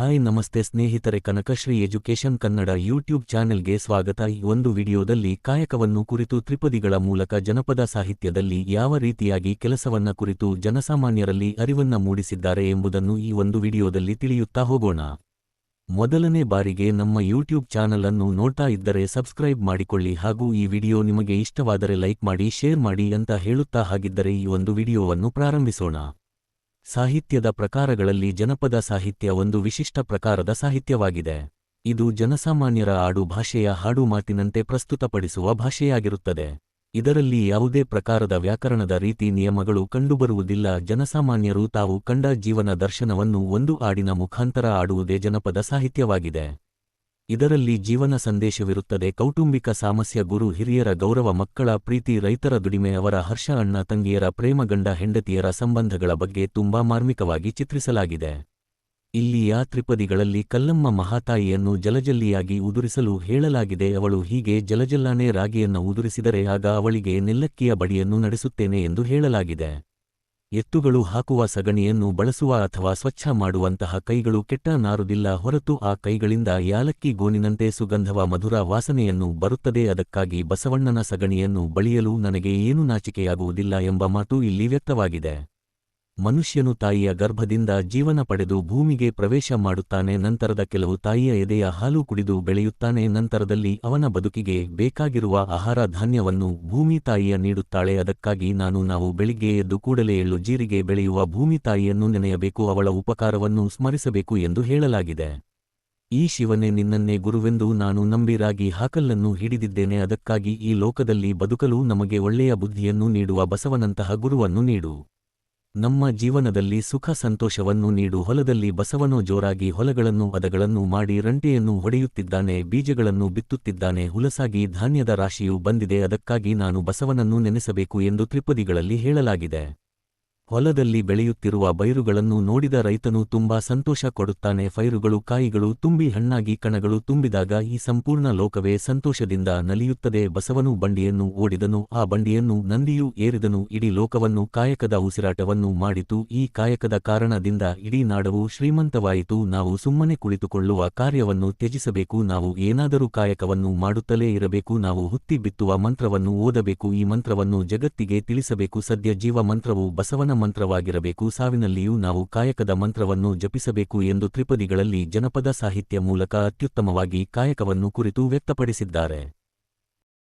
Hi ನಮಸ್ತೆ ಸ್ನೇಹಿತರೆ Kanakashree education Kannada YouTube ಚಾನೆಲ್ಗೆ ಸ್ವಾಗತ. ಈ ಒಂದು ವಿಡಿಯೋದಲ್ಲಿ ಕಾಯಕವನ್ನು ಕುರಿತು ತ್ರಿಪದಿಗಳ ಮೂಲಕ ಜನಪದ ಸಾಹಿತ್ಯದಲ್ಲಿ ಯಾವ ರೀತಿಯಾಗಿ ಕೆಲಸವನ್ನ ಕುರಿತು ಜನಸಾಮಾನ್ಯರಲ್ಲಿ ಅರಿವನ್ನ ಮೂಡಿಸಿದ್ದಾರೆ ಎಂಬುದನ್ನು ಈ ಒಂದು ವಿಡಿಯೋದಲ್ಲಿ ತಿಳಿಯುತ್ತಾ ಹೋಗೋಣ. ಮೊದಲನೇ ಬಾರಿಗೆ ನಮ್ಮ ಯೂಟ್ಯೂಬ್ ಚಾನಲ್ ಅನ್ನು ನೋಡ್ತಾ ಇದ್ದರೆ ಸಬ್ಸ್ಕ್ರೈಬ್ ಮಾಡಿಕೊಳ್ಳಿ ಹಾಗೂ ಈ ವಿಡಿಯೋ ನಿಮಗೆ ಇಷ್ಟವಾದರೆ ಲೈಕ್ ಮಾಡಿ, ಶೇರ್ ಮಾಡಿ ಅಂತ ಹೇಳುತ್ತಾ ಹಾಗಿದ್ದರೆ ಈ ಒಂದು ವಿಡಿಯೋವನ್ನು ಪ್ರಾರಂಭಿಸೋಣ. ಸಾಹಿತ್ಯದ ಪ್ರಕಾರಗಳಲ್ಲಿ ಜನಪದ ಸಾಹಿತ್ಯ ಒಂದು ವಿಶಿಷ್ಟ ಪ್ರಕಾರದ ಸಾಹಿತ್ಯವಾಗಿದೆ. ಇದು ಜನಸಾಮಾನ್ಯರ ಆಡು ಭಾಷೆಯ ಹಾಡು ಮಾತಿನಂತೆ ಪ್ರಸ್ತುತಪಡಿಸುವ ಭಾಷೆಯಾಗಿರುತ್ತದೆ. ಇದರಲ್ಲಿ ಯಾವುದೇ ಪ್ರಕಾರದ ವ್ಯಾಕರಣದ ರೀತಿ ನಿಯಮಗಳು ಕಂಡುಬರುವುದಿಲ್ಲ. ಜನಸಾಮಾನ್ಯರು ತಾವು ಕಂಡ ಜೀವನ ದರ್ಶನವನ್ನು ಒಂದು ಆಡಿನ ಮುಖಾಂತರ ಆಡುವುದೇ ಜನಪದ ಸಾಹಿತ್ಯವಾಗಿದೆ. ಇದರಲ್ಲಿ ಜೀವನ ಸಂದೇಶವಿರುತ್ತದೆ. ಕೌಟುಂಬಿಕ ಸಾಮಸ್ಯ ಗುರು ಹಿರಿಯರ ಗೌರವ, ಮಕ್ಕಳ ಪ್ರೀತಿ, ರೈತರ ದುಡಿಮೆ, ಅವರ ಹರ್ಷ, ಅಣ್ಣ, ತಂಗಿಯರ ಪ್ರೇಮಗಂಡ ಹೆಂಡತಿಯರ ಸಂಬಂಧಗಳ ಬಗ್ಗೆ ತುಂಬಾ ಮಾರ್ಮಿಕವಾಗಿ ಚಿತ್ರಿಸಲಾಗಿದೆ. ಇಲ್ಲಿಯ ತ್ರಿಪದಿಗಳಲ್ಲಿ ಕಲ್ಲಮ್ಮ ಮಹಾತಾಯಿಯನ್ನು ಜಲಜಲ್ಲಿಯಾಗಿ ಉದುರಿಸಲು ಹೇಳಲಾಗಿದೆ. ಅವಳು ಹೀಗೆ ಜಲಜಲ್ಲಾನೇ ರಾಗಿಯನ್ನು ಉದುರಿಸಿದರೆ ಆಗ ಅವಳಿಗೆ ನೆಲ್ಲಕ್ಕಿಯ ಬಡಿಯನ್ನು ನಡೆಸುತ್ತೇನೆ ಎಂದು ಹೇಳಲಾಗಿದೆ. ಎತ್ತುಗಳು ಹಾಕುವ ಸಗಣಿಯನ್ನು ಬಳಸುವ ಅಥವಾ ಸ್ವಚ್ಛ ಮಾಡುವಂತಹ ಕೈಗಳು ಕೆಟ್ಟ ನಾರುದಿಲ್ಲ ಹೊರತು ಆ ಕೈಗಳಿಂದ ಯಾಲಕ್ಕಿ ಗೋನಿನಂತೆ ಸುಗಂಧವ ಮಧುರ ವಾಸನೆಯನ್ನು ಬರುತ್ತದೆ. ಅದಕ್ಕಾಗಿ ಬಸವಣ್ಣನ ಸಗಣಿಯನ್ನು ಬಳಿಯಲು ನನಗೆ ಏನು ನಾಚಿಕೆಯಾಗುವುದಿಲ್ಲ ಎಂಬ ಮಾತು ಇಲ್ಲಿ ವ್ಯಕ್ತವಾಗಿದೆ. ಮನುಷ್ಯನು ತಾಯಿಯ ಗರ್ಭದಿಂದ ಜೀವನ ಪಡೆದು ಭೂಮಿಗೆ ಪ್ರವೇಶ ಮಾಡುತ್ತಾನೆ, ನಂತರದ ಕೆಲವು ತಾಯಿಯ ಎದೆಯ ಹಾಲು ಕುಡಿದು ಬೆಳೆಯುತ್ತಾನೆ, ನಂತರದಲ್ಲಿ ಅವನ ಬದುಕಿಗೆ ಬೇಕಾಗಿರುವ ಆಹಾರ ಧಾನ್ಯವನ್ನು ಭೂಮಿ ತಾಯಿಯ ನೀಡುತ್ತಾಳೆ, ಅದಕ್ಕಾಗಿ ನಾನು ನಾವು ಬೆಳಿಗ್ಗೆ ಎದ್ದು ಕೂಡಲೇ ಎಳ್ಳು ಜೀರಿಗೆ ಬೆಳೆಯುವ ಭೂಮಿ ತಾಯಿಯನ್ನು ನೆನೆಯಬೇಕು, ಅವಳ ಉಪಕಾರವನ್ನು ಸ್ಮರಿಸಬೇಕು ಎಂದು ಹೇಳಲಾಗಿದೆ. ಈ ಶಿವನೇ ನಿನ್ನನ್ನೇ ಗುರುವೆಂದು ನಾನು ನಂಬಿರಾಗಿ ಹಾಕಲ್ಲನ್ನು ಹಿಡಿದಿದ್ದೇನೆ, ಅದಕ್ಕಾಗಿ ಈ ಲೋಕದಲ್ಲಿ ಬದುಕಲು ನಮಗೆ ಒಳ್ಳೆಯ ಬುದ್ಧಿಯನ್ನು ನೀಡುವ ಬಸವನಂತಹ ಗುರುವನ್ನು ನೀಡು. ನಮ್ಮ ಜೀವನದಲ್ಲಿ ಸುಖ ಸಂತೋಷವನ್ನು ನೀಡು ಹೊಲದಲ್ಲಿ ಬಸವನೋ ಜೋರಾಗಿ ಹೊಲಗಳನ್ನು ಪದಗಳನ್ನು ಮಾಡಿ ರಂಟೆಯನ್ನು ಹೊಡೆಯುತ್ತಿದ್ದಾನೆ, ಬೀಜಗಳನ್ನು ಬಿತ್ತುತ್ತಿದ್ದಾನೆ, ಹುಲಸಾಗಿ ಧಾನ್ಯದ ರಾಶಿಯು ಬಂದಿದೆ, ಅದಕ್ಕಾಗಿ ನಾನು ಬಸವನನ್ನು ನೆನೆಸಬೇಕು ಎಂದು ತ್ರಿಪದಿಗಳಲ್ಲಿ ಹೇಳಲಾಗಿದೆ. ಹೊಲದಲ್ಲಿ ಬೆಳೆಯುತ್ತಿರುವ ಬೈರುಗಳನ್ನು ನೋಡಿದ ರೈತನು ತುಂಬಾ ಸಂತೋಷ ಕೊಡುತ್ತಾನೆ. ಫೈರುಗಳು, ಕಾಯಿಗಳು ತುಂಬಿ ಹಣ್ಣಾಗಿ ಕಣಗಳು ತುಂಬಿದಾಗ ಈ ಸಂಪೂರ್ಣ ಲೋಕವೇ ಸಂತೋಷದಿಂದ ನಲಿಯುತ್ತದೆ. ಬಸವನು ಬಂಡಿಯನ್ನು ಓಡಿದನು. ಆ ಬಂಡಿಯನ್ನು ನಂದಿಯೂ ಏರಿದನು. ಇಡೀ ಲೋಕವನ್ನು ಕಾಯಕದ ಉಸಿರಾಟವನ್ನು ಮಾಡಿತು. ಈ ಕಾಯಕದ ಕಾರಣದಿಂದ ಇಡೀ ನಾಡವು ಶ್ರೀಮಂತವಾಯಿತು. ನಾವು ಸುಮ್ಮನೆ ಕುಳಿತುಕೊಳ್ಳುವ ಕಾರ್ಯವನ್ನು ತ್ಯಜಿಸಬೇಕು. ನಾವು ಏನಾದರೂ ಕಾಯಕವನ್ನು ಮಾಡುತ್ತಲೇ ಇರಬೇಕು. ನಾವು ಹುತ್ತಿ ಬಿತ್ತುವ ಮಂತ್ರವನ್ನು ಓದಬೇಕು. ಈ ಮಂತ್ರವನ್ನು ಜಗತ್ತಿಗೆ ತಿಳಿಸಬೇಕು. ಸದ್ಯ ಜೀವ ಮಂತ್ರವು ಬಸವನ ಮಂತ್ರವಾಗಿರಬೇಕು. ಸಾವಿನಲ್ಲಿಯೂ ನಾವು ಕಾಯಕದ ಮಂತ್ರವನ್ನು ಜಪಿಸಬೇಕು ಎಂದು ತ್ರಿಪದಿಗಳಲ್ಲಿ ಜನಪದ ಸಾಹಿತ್ಯ ಮೂಲಕ ಅತ್ಯುತ್ತಮವಾಗಿ ಕಾಯಕವನ್ನು ಕುರಿತು ವ್ಯಕ್ತಪಡಿಸಿದ್ದಾರೆ.